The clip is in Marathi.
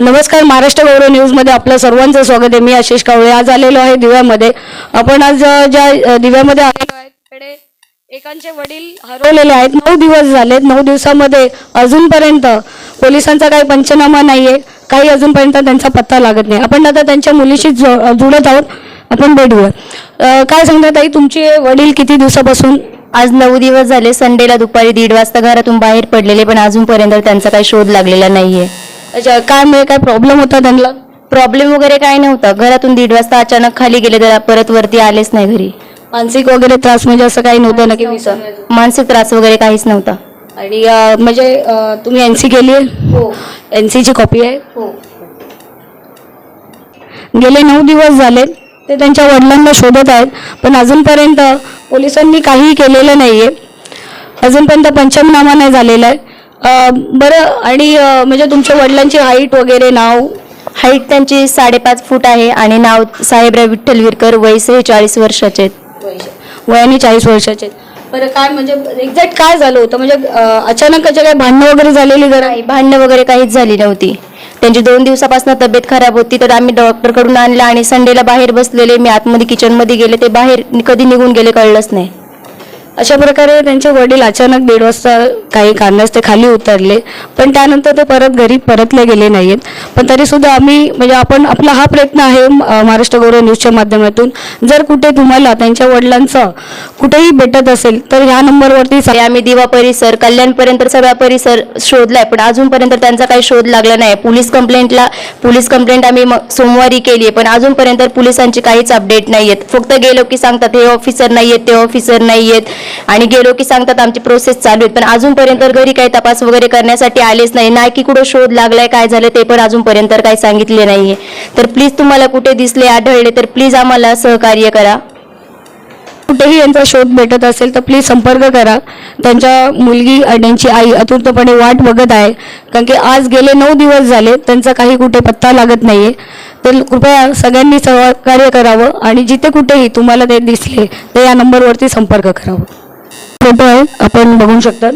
नमस्कार महाराष्ट्र गौरव न्यूजमध्ये आपलं सर्वांचं स्वागत आहे. मी आशिष कावळे. आज आलेलो आहे दिव्यामध्ये. आपण आज ज्या दिव्यामध्ये आलेलो आहे तिकडे एकांचे वडील हरवलेले आहेत. नऊ दिवस झालेत. नऊ दिवसामध्ये अजूनपर्यंत पोलिसांचा काही पंचनामा नाहीये. काही अजूनपर्यंत त्यांचा पत्ता लागत नाही. आपण आता त्यांच्या मुलीशी जो- जुळत आहोत. आपण भेटूया. काय सांगता ताई? तुमचे वडील किती दिवसापासून? आज नऊ दिवस झाले. संडेला दुपारी दीड वाजता घरातून बाहेर पडलेले पण अजूनपर्यंत त्यांचा काही शोध लागलेला नाहीये. अच्छा काय म्हणजे काय प्रॉब्लेम होता त्यांना? प्रॉब्लेम वगैरे काय नव्हता. घरातून दीड वाजता अचानक खाली गेले तर परत वरती आलेच नाही घरी. मानसिक वगैरे त्रास म्हणजे असं काही नव्हतं ना की मानसिक त्रास वगैरे काहीच नव्हता. आणि म्हणजे तुम्ही एन सी केली आहे हो एन सीची कॉपी आहे? हो. गेले नऊ दिवस झाले ते त्यांच्या वडिलांना शोधत आहेत पण अजूनपर्यंत पोलिसांनी काहीही केलेलं नाही आहे अजूनपर्यंत पंचमनामा नाही झालेला आहे. बरं आणि म्हणजे तुमच्या वडिलांची हाईट वगैरे नाव? हाईट त्यांची साडेपाच फूट आहे आणि नाव साहेबराव विठ्ठल विरकर वय चाळीस वर्षाचे आहेत. वयाने चाळीस वर्षाचे आहेत. बरं काय म्हणजे एक्झॅक्ट काय झालं होतं? म्हणजे अचानक त्याच्या काय भांडणं वगैरे झालेली जरा? नाही भांडणं वगैरे काहीच झाली नव्हती. त्यांची दोन दिवसापासून तब्येत खराब होती तर आम्ही डॉक्टरकडून आणलं आणि संडेला बाहेर बसलेले. मी आतमध्ये किचनमध्ये गेले ते बाहेर कधी निघून गेले कळलंच नाही. अशा प्रकारे त्यांचे वडील अचानक दीड वाजता काही कारणास ते खाली उतरले. पण त्यानंतर ते परत घरी परतले गेले नाहीत. पण तरीसुद्धा आम्ही म्हणजे आपण आपला हा प्रयत्न आहे महाराष्ट्र गौरव न्यूजच्या माध्यमातून. जर कुठे तुम्हाला त्यांच्या वडिलांचं कुठेही भेटत असेल तर ह्या नंबरवरती आम्ही दिवा परिसर कल्याणपर्यंत सगळा परिसर शोधलाय. पण अजूनपर्यंत त्यांचा काही शोध लागला नाही. पोलीस कंप्लेंटला पोलीस कंप्लेंट आम्ही सोमवारी केली आहे. पण अजूनपर्यंत पोलिसांची काहीच अपडेट नाही आहेत फक्त गेलो की सांगतात हे ऑफिसर नाही आहेत ते ऑफिसर नाही आहेत आणि गेलो की सांगतात आमची प्रोसेस चालू आहेत पण अजूनपर्यंत घरी काही तपास वगैरे करण्यासाठी आलेच नाही. नाही की कुठं शोध लागलाय काय झालं ते पण अजूनपर्यंत काही सांगितले नाहीये. तर प्लीज तुम्हाला कुठे दिसले आढळले तर प्लीज आम्हाला सहकार्य करा. कुठेही यांचा शोध भेटत असेल तर प्लीज संपर्क करा. त्यांच्या मुलगी आणि त्यांची आई अतुर्तपणे वाट बघत आहे. कारण की आज गेले नऊ दिवस झाले त्यांचा काही कुठे पत्ता लागत नाहीये. तर कृपया सगळ्यांनी सहकार्य करावं आणि जिथे कुठेही तुम्हाला ते दिसले तर या नंबरवरती संपर्क करावा. फोटो आहे आपण बघू शकता.